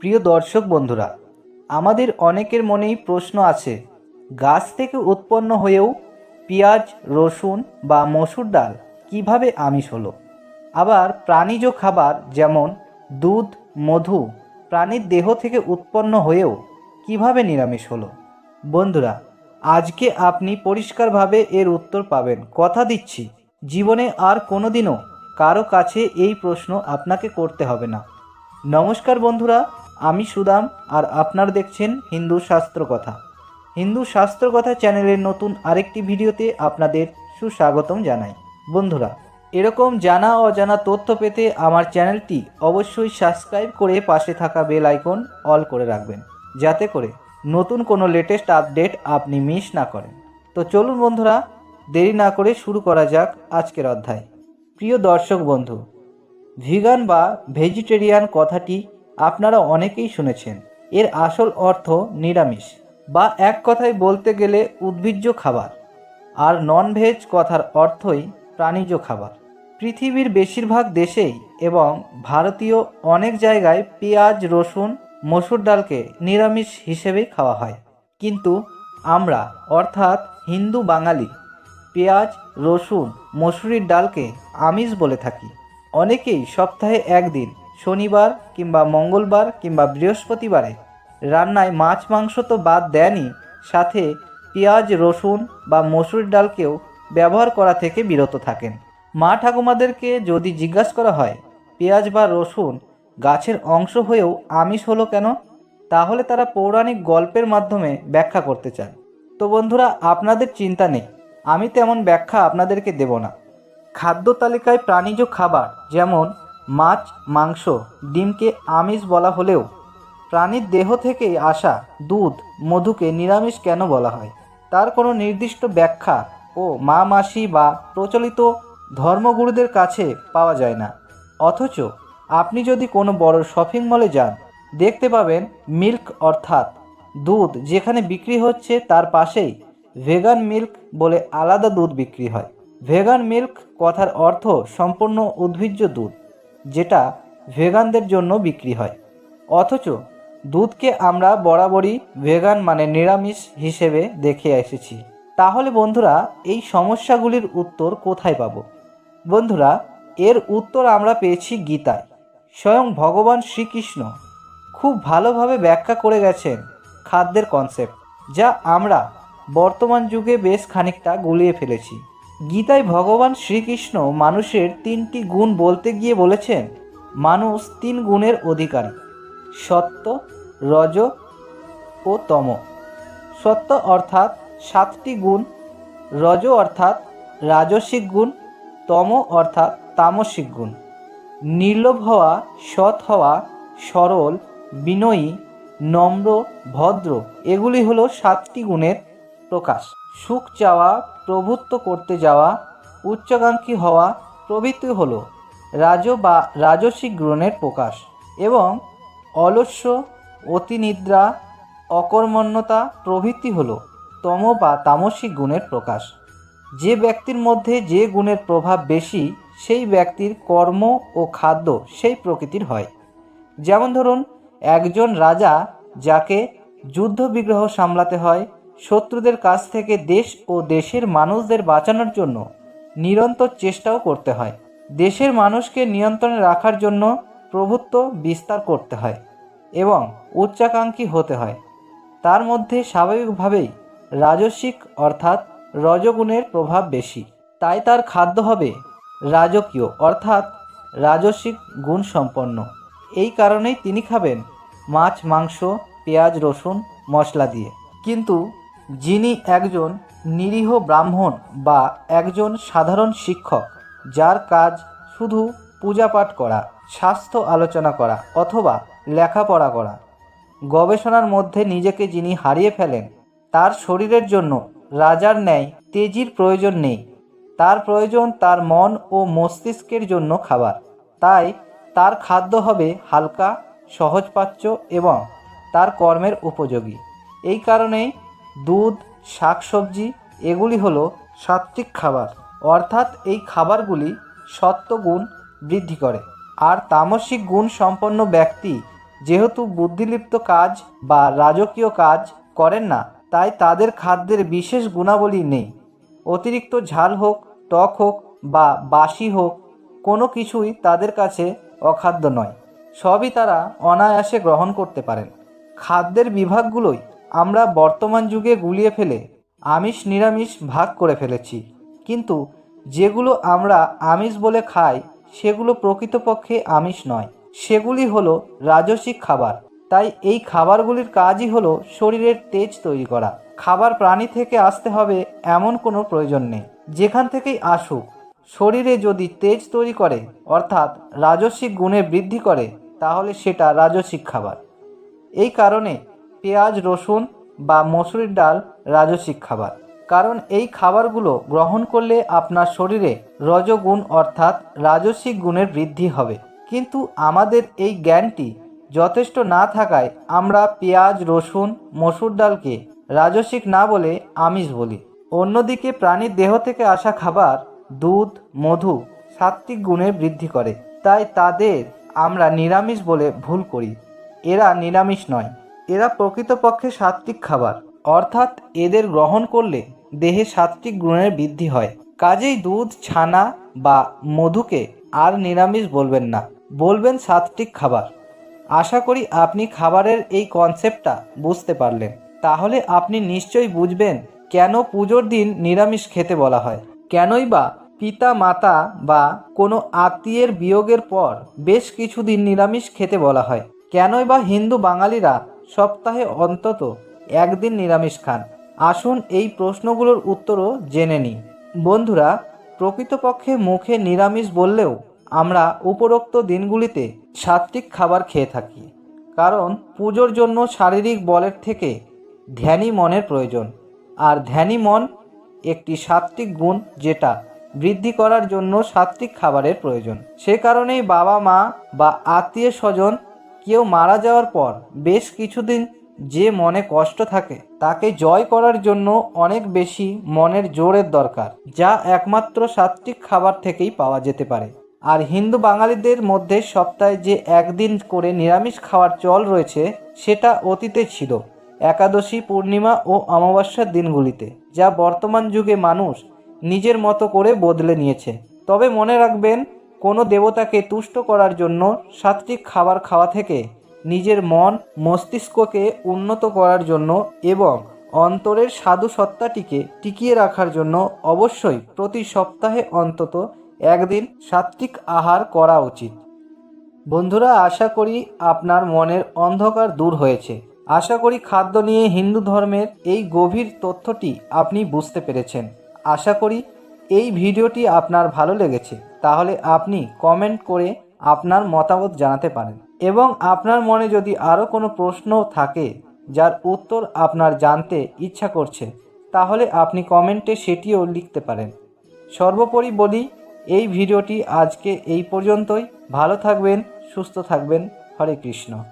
প্রিয় দর্শক বন্ধুরা, আমাদের অনেকের মনেই প্রশ্ন আছে, গাছ থেকে উৎপন্ন হয়েও পেঁয়াজ, রসুন বা মসুর ডাল কীভাবে আমিষ হলো? আবার প্রাণীজ খাবার যেমন দুধ, মধু প্রাণীর দেহ থেকে উৎপন্ন হয়েও কীভাবে নিরামিষ হলো? বন্ধুরা, আজকে আপনি পরিষ্কারভাবে এর উত্তর পাবেন। কথা দিচ্ছি, জীবনে আর কোনোদিনও কারও কাছে এই প্রশ্ন আপনাকে করতে হবে না। নমস্কার বন্ধুরা আমি সুদাম আর আপনারা দেখছেন হিন্দু শাস্ত্র কথা। হিন্দু শাস্ত্র কথা চ্যানেলের নতুন আরেকটি ভিডিওতে আপনাদের সুস্বাগতম জানাই। বন্ধুরা, এরকম জানা অজানা তথ্য পেতে আমার চ্যানেলটি অবশ্যই সাবস্ক্রাইব করে পাশে থাকা বেল আইকন অল করে রাখবেন, যাতে করে নতুন কোনো লেটেস্ট আপডেট আপনি মিস না করেন। তো চলুন বন্ধুরা, দেরি না করে শুরু করা যাক আজকের অধ্যায়। প্রিয় দর্শক বন্ধু, ভিগান বা ভেজিটেরিয়ান কথাটি আপনারা অনেকেই শুনেছেন, এর আসল অর্থ নিরামিষ বা এক কথায় বলতে গেলে উদ্ভিজ্জ খাবার। আর নন ভেজ কথার অর্থই প্রাণীজ খাবার। পৃথিবীর বেশিরভাগ দেশেই এবং ভারতীয় অনেক জায়গায় পেঁয়াজ, রসুন, মসুর ডালকে নিরামিষ হিসেবেই খাওয়া হয়। কিন্তু আমরা, অর্থাৎ হিন্দু বাঙালি, পেঁয়াজ, রসুন, মসুরির ডালকে আমিষ বলে থাকি। অনেকেই সপ্তাহে একদিন শনিবার কিংবা মঙ্গলবার কিংবা বৃহস্পতিবারে। রান্নায় মাছ মাংস তো বাদ দেয়নি, সাথে পেঁয়াজ, রসুন বা মসুর ডালকেও ব্যবহার করা থেকে বিরত থাকেন। মা ঠাকুমাদেরকে যদি জিজ্ঞাসা করা হয়, পেঁয়াজ বা রসুন গাছের অংশ হয়েও আমিষ হলো কেন? তাহলে তারা পৌরাণিক গল্পের মাধ্যমে ব্যাখ্যা করতে চান। তো বন্ধুরা, আপনাদের চিন্তা নেই, আমি তেমন ব্যাখ্যা আপনাদেরকে দেব না। খাদ্য তালিকায় প্রাণীজ খাবার যেমন মাছ, মাংস, ডিমকে আমিষ বলা হলেও প্রাণীর দেহ থেকেই আসা দুধ মধুকে নিরামিষ কেন বলা হয়? তার কোনো নির্দিষ্ট ব্যাখ্যা ও মা মাসি বা প্রচলিত ধর্মগুরুদের কাছে পাওয়া যায় না। অথচ আপনি যদি কোনো বড় শপিং মলে যান, দেখতে পাবেন মিল্ক অর্থাৎ দুধ যেখানে বিক্রি হচ্ছে তার পাশেই ভেগান মিল্ক বলে আলাদা দুধ বিক্রি হয়। ভেগান মিল্ক কথার অর্থ সম্পূর্ণ উদ্ভিজ্জ দুধ। যেটা ভেগানদের জন্য বিক্রি হয়। অথচ দুধকে আমরা বরাবরই ভেগান মানে নিরামিষ হিসেবে দেখে এসেছি। তাহলে বন্ধুরা, এই সমস্যাগুলির উত্তর কোথায় পাব? বন্ধুরা, এর উত্তর আমরা পেয়েছি গীতায়। স্বয়ং ভগবান শ্রীকৃষ্ণ খুব ভালোভাবে ব্যাখ্যা করে গেছেন খাদ্যের কনসেপ্ট যা আমরা বর্তমান যুগে বেশ খানিকটা গুলিয়ে ফেলেছি। গীতায় ভগবান শ্রীকৃষ্ণ মানুষের তিনটি গুণ বলতে গিয়ে বলেছেন, মানুষ তিন গুণের অধিকারী, সত্য, রজ ও তম। সত্য অর্থাৎ সাতটি গুণ, রজ অর্থাৎ রাজসিক গুণ, তম অর্থাৎ তামসিক গুণ। নির্লোভ হওয়া, সৎ হওয়া, সরল, বিনয়ী, নম্র, ভদ্র, এগুলি হলো সাতটি গুণের প্রকাশ। সুখ চাওয়া, প্রভুত্ব করতে যাওয়া, উচ্চাকাঙ্ক্ষী হওয়া প্রভৃতি হল রাজ বা রাজসিক গুণের প্রকাশ এবং অলস্য, অতিনিদ্রা, অকর্মণ্যতা প্রভৃতি হল তম বা তামসিক গুণের প্রকাশ। যে ব্যক্তির মধ্যে যে গুণের প্রভাব বেশি, সেই ব্যক্তির কর্ম ও খাদ্য সেই প্রকৃতির হয়। যেমন ধরুন, একজন রাজা যাকে যুদ্ধ বিগ্রহ সামলাতে হয় শত্রুদের কাছ থেকে দেশ ও দেশের মানুষদের বাঁচানোর জন্য নিরন্তর চেষ্টাও করতে হয়। দেশের মানুষকে নিয়ন্ত্রণে রাখার জন্য প্রভুত্ব বিস্তার করতে হয় এবং উচ্চাকাঙ্ক্ষী হতে হয়। তার মধ্যে স্বাভাবিকভাবেই রাজস্বিক অর্থাৎ রজগুণের প্রভাব বেশি। তাই তার খাদ্য হবে রাজকীয় অর্থাৎ রাজস্বিক গুণ সম্পন্ন এই কারণেই তিনি খাবেন মাছ, মাংস, পেঁয়াজ, রসুন, মশলা দিয়ে। কিন্তু যিনি একজন নিরীহ ব্রাহ্মণ বা একজন সাধারণ শিক্ষক, যার কাজ শুধু পূজাপাঠ করা, স্বাস্থ্য আলোচনা করা অথবা লেখাপড়া করা। গবেষণার মধ্যে নিজেকে যিনি হারিয়ে ফেলেন, তার শরীরের জন্য রাজার ন্যায় তেজির প্রয়োজন নেই। তার প্রয়োজন তার মন ও মস্তিষ্কের জন্য খাবার। তাই তার খাদ্য হবে হালকা, সহজপাচ্য এবং তার কর্মের উপযোগী। এই কারণেই দুধ, শাকসবজি, এগুলি হলো সাত্ত্বিক খাবার। অর্থাৎ এই খাবারগুলি সত্ত্বগুণ বৃদ্ধি করে। আর তামসিক গুণ সম্পন্ন ব্যক্তি যেহেতু বুদ্ধিলিপ্ত কাজ বা রাজকীয় কাজ করেন না, তাই তাদের খাদ্যের বিশেষ গুণাবলী নেই। অতিরিক্ত ঝাল হোক, টক হোক বা বাসি হোক, কোনো কিছুই তাদের কাছে অখাদ্য নয়। সবই তারা অনায়াসে গ্রহণ করতে পারেন। খাদ্যের বিভাগগুলোই আমরা বর্তমান যুগে গুলিয়ে ফেলে আমিষ নিরামিষ ভাগ করে ফেলেছি। কিন্তু যেগুলো আমরা আমিষ বলে খাই, সেগুলো প্রকৃতপক্ষে আমিষ নয়। সেগুলি হলো রাজসিক খাবার। তাই এই খাবারগুলির কাজই হলো শরীরের তেজ তৈরি করা। খাবার প্রাণী থেকে আসতে হবে এমন কোনো প্রয়োজন নেই। যেখান থেকেই আসুক, শরীরে যদি তেজ তৈরি করে, অর্থাৎ রাজস্বিক গুণে বৃদ্ধি করে, তাহলে সেটা রাজসিক খাবার। এই কারণে পেঁয়াজ, রসুন বা মসুরির ডাল রাজসিক খাবার। কারণ এই খাবারগুলো গ্রহণ করলে আপনার শরীরে রজগুণ অর্থাৎ রাজসিক গুণের বৃদ্ধি হবে। কিন্তু আমাদের এই জ্ঞানটি যথেষ্ট না থাকায় আমরা পেঁয়াজ, রসুন, মসুর ডালকে রাজসিক না বলে আমিষ বলি। অন্যদিকে প্রাণীর দেহ থেকে আসা খাবার দুধ, মধু সাত্ত্বিক গুণে বৃদ্ধি করে। তাই তাদের আমরা নিরামিষ বলে ভুল করি। এরা নিরামিষ নয়। এরা প্রকৃতপক্ষে সাত্ত্বিক খাবার। অর্থাৎ এদের গ্রহণ করলে দেহে সাত্ত্বিক গুণের বৃদ্ধি হয়। কাজেই দুধ, ছানা বা মধুকে আর নিরামিষ বলবেন না, বলবেন সাত্ত্বিক খাবার। আশা করি আপনি খাবারের এই কনসেপ্টটা বুঝতে পারলেন। তাহলে আপনি নিশ্চয়ই বুঝবেন কেন পুজোর দিন নিরামিষ খেতে বলা হয়। কেনই বা পিতা, মাতা বা কোনো আত্মীয়ের বিয়োগের পর বেশ কিছুদিন নিরামিষ খেতে বলা হয়। কেনই বা হিন্দু বাঙালিরা সপ্তাহে অন্তত একদিন নিরামিষ খান। আসুন এই প্রশ্নগুলোর উত্তরও জেনে নিই। বন্ধুরা, প্রকৃতপক্ষে মুখে নিরামিষ বললেও আমরা উপরোক্ত দিনগুলিতে সাত্ত্বিক খাবার খেয়ে থাকি, কারণ পুজোর জন্য শারীরিক বলের থেকে ধ্যানী মনের প্রয়োজন। আর ধ্যানী মন একটি সাত্ত্বিক গুণ যেটা বৃদ্ধি করার জন্য সাত্ত্বিক খাবারের প্রয়োজন। সে কারণেই বাবা মা বা আত্মীয় স্বজন কেউ মারা যাওয়ার পর বেশ কিছুদিন যে মনে কষ্ট থাকে, তাকে জয় করার জন্য অনেক বেশি মনের জোরের দরকার, যা একমাত্র সাত্ত্বিক খাবার থেকেই পাওয়া যেতে পারে। আর হিন্দু বাঙালিদের মধ্যে সপ্তাহে যে একদিন করে নিরামিষ খাওয়ার চল রয়েছে, সেটা অতীতে ছিল, একাদশী, পূর্ণিমা ও অমাবস্যার দিনগুলিতে, যা বর্তমান যুগে মানুষ নিজের মতো করে বদলে নিয়েছে। তবে মনে রাখবেন কোনো দেবতাকে তুষ্ট করার জন্য সাত্ত্বিক খাবার খাওয়া থেকে নিজের মন, মস্তিষ্ককে উন্নত করার জন্য এবং অন্তরের সাধু সত্তাটিকে টিকিয়ে রাখার জন্য অবশ্যই প্রতি সপ্তাহে অন্তত একদিন সাত্ত্বিক আহার করা উচিত। বন্ধুরা, আশা করি আপনার মনের অন্ধকার দূর হয়েছে। আশা করি খাদ্য নিয়ে হিন্দু ধর্মের এই গভীর তথ্যটি আপনি বুঝতে পেরেছেন। আশা করি এই ভিডিওটি আপনার ভালো লেগেছে, তাহলে আপনি কমেন্ট করে আপনার মতামত জানাতে পারেন। এবং আপনার মনে যদি আরও কোনো প্রশ্ন থাকে, যার উত্তর আপনার জানতে ইচ্ছা করছে, তাহলে আপনি কমেন্টে সেটিও লিখতে পারেন। সর্বোপরি বলি, এই ভিডিওটি আজকে এই পর্যন্তই। ভালো থাকবেন, সুস্থ থাকবেন। হরে কৃষ্ণ।